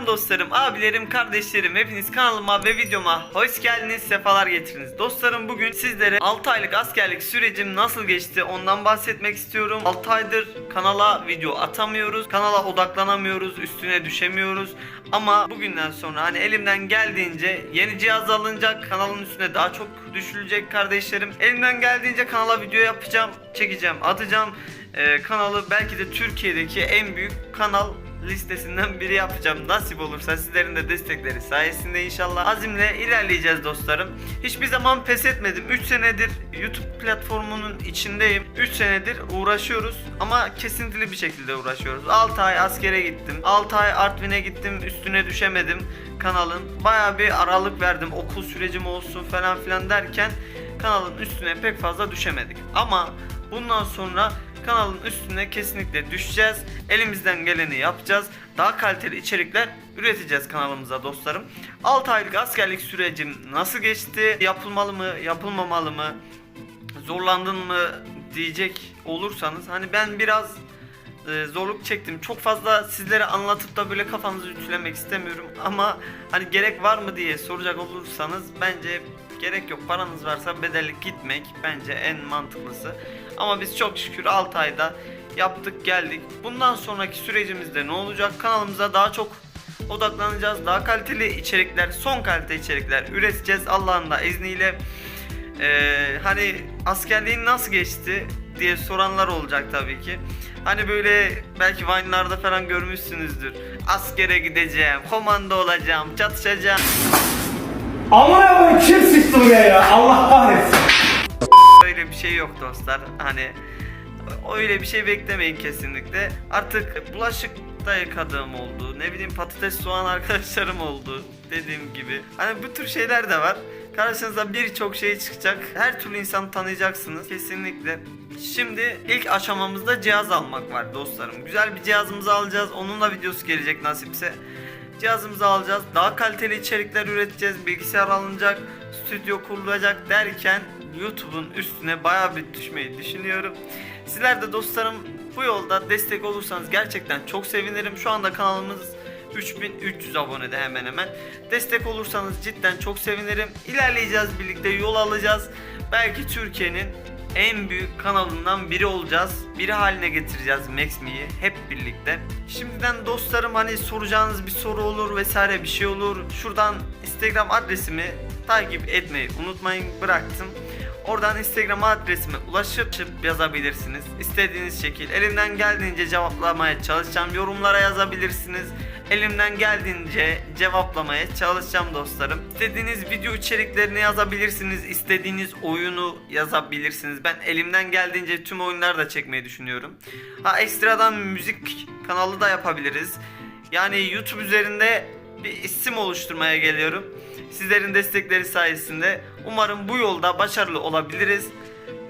Selam dostlarım, abilerim, kardeşlerim, hepiniz kanalıma ve videoma hoş geldiniz, sefalar getiriniz. Dostlarım bugün sizlere 6 aylık askerlik sürecim nasıl geçti ondan bahsetmek istiyorum. 6 aydır kanala video atamıyoruz, kanala odaklanamıyoruz, üstüne düşemiyoruz. Ama bugünden sonra hani elimden geldiğince yeni cihaz alınacak, kanalın üstüne daha çok düşülecek kardeşlerim. Elimden geldiğince kanala video yapacağım, çekeceğim, atacağım. Ee, kanalı belki de Türkiye'deki en büyük kanal listesinden biri yapacağım. Nasip olursa sizlerin de destekleri sayesinde inşallah azimle ilerleyeceğiz dostlarım. Hiçbir zaman pes etmedim. 3 senedir YouTube platformunun içindeyim. 3 senedir uğraşıyoruz ama kesintili bir şekilde uğraşıyoruz. 6 ay askere gittim. 6 ay Artvin'e gittim. Üstüne düşemedim kanalın. Baya bir aralık verdim. Okul sürecim olsun falan filan derken kanalın üstüne pek fazla düşemedik. Ama bundan sonra kanalın üstüne kesinlikle düşeceğiz. Elimizden geleni yapacağız. Daha kaliteli içerikler üreteceğiz kanalımıza dostlarım. 6 aylık askerlik sürecim nasıl geçti? Yapılmalı mı, yapılmamalı mı? Zorlandın mı diyecek olursanız hani ben biraz e, zorluk çektim. Çok fazla sizlere anlatıp da böyle kafanızı ütülemek istemiyorum ama hani gerek var mı diye soracak olursanız bence gerek yok. Paranız varsa bedellik gitmek bence en mantıklısı. Ama biz çok şükür 6 ayda yaptık geldik. Bundan sonraki sürecimizde ne olacak? Kanalımıza daha çok odaklanacağız. Daha kaliteli içerikler, son kalite içerikler üreteceğiz Allah'ın da izniyle. Ee, hani askerliğin nasıl geçti diye soranlar olacak tabii ki. Hani böyle belki Vine'larda falan görmüşsünüzdür. Askere gideceğim, komando olacağım, çatışacağım. Amına koyayım kim sıçtı buraya ya? Allah kahretsin. Öyle bir şey yok dostlar. Hani öyle bir şey beklemeyin kesinlikle. Artık bulaşık da yıkadığım oldu. Ne bileyim patates soğan arkadaşlarım oldu. Dediğim gibi. Hani bu tür şeyler de var. Karşınıza birçok şey çıkacak. Her türlü insanı tanıyacaksınız kesinlikle. Şimdi ilk aşamamızda cihaz almak var dostlarım. Güzel bir cihazımızı alacağız. Onun da videosu gelecek nasipse. Cihazımızı alacağız. Daha kaliteli içerikler üreteceğiz. Bilgisayar alınacak. Stüdyo kurulacak derken YouTube'un üstüne bayağı bir düşmeyi düşünüyorum. Sizler de dostlarım bu yolda destek olursanız gerçekten çok sevinirim. Şu anda kanalımız 3300 abonede hemen hemen. Destek olursanız cidden çok sevinirim. İlerleyeceğiz birlikte yol alacağız. Belki Türkiye'nin en büyük kanalından biri olacağız. Biri haline getireceğiz MaxMe'yi hep birlikte. Şimdiden dostlarım hani soracağınız bir soru olur vesaire bir şey olur. Şuradan Instagram adresimi takip etmeyi unutmayın bıraktım. Oradan Instagram adresime ulaşıp yazabilirsiniz. İstediğiniz şekil. Elimden geldiğince cevaplamaya çalışacağım. Yorumlara yazabilirsiniz. Elimden geldiğince cevaplamaya çalışacağım dostlarım. İstediğiniz video içeriklerini yazabilirsiniz. İstediğiniz oyunu yazabilirsiniz. Ben elimden geldiğince tüm oyunları da çekmeyi düşünüyorum. Ha ekstradan müzik kanalı da yapabiliriz. Yani YouTube üzerinde bir isim oluşturmaya geliyorum. Sizlerin destekleri sayesinde umarım bu yolda başarılı olabiliriz.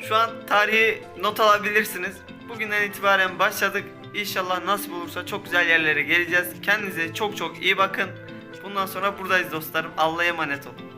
Şu an tarihi not alabilirsiniz. Bugünden itibaren başladık. İnşallah nasip olursa çok güzel yerlere geleceğiz. Kendinize çok çok iyi bakın. Bundan sonra buradayız dostlarım. Allah'a emanet olun.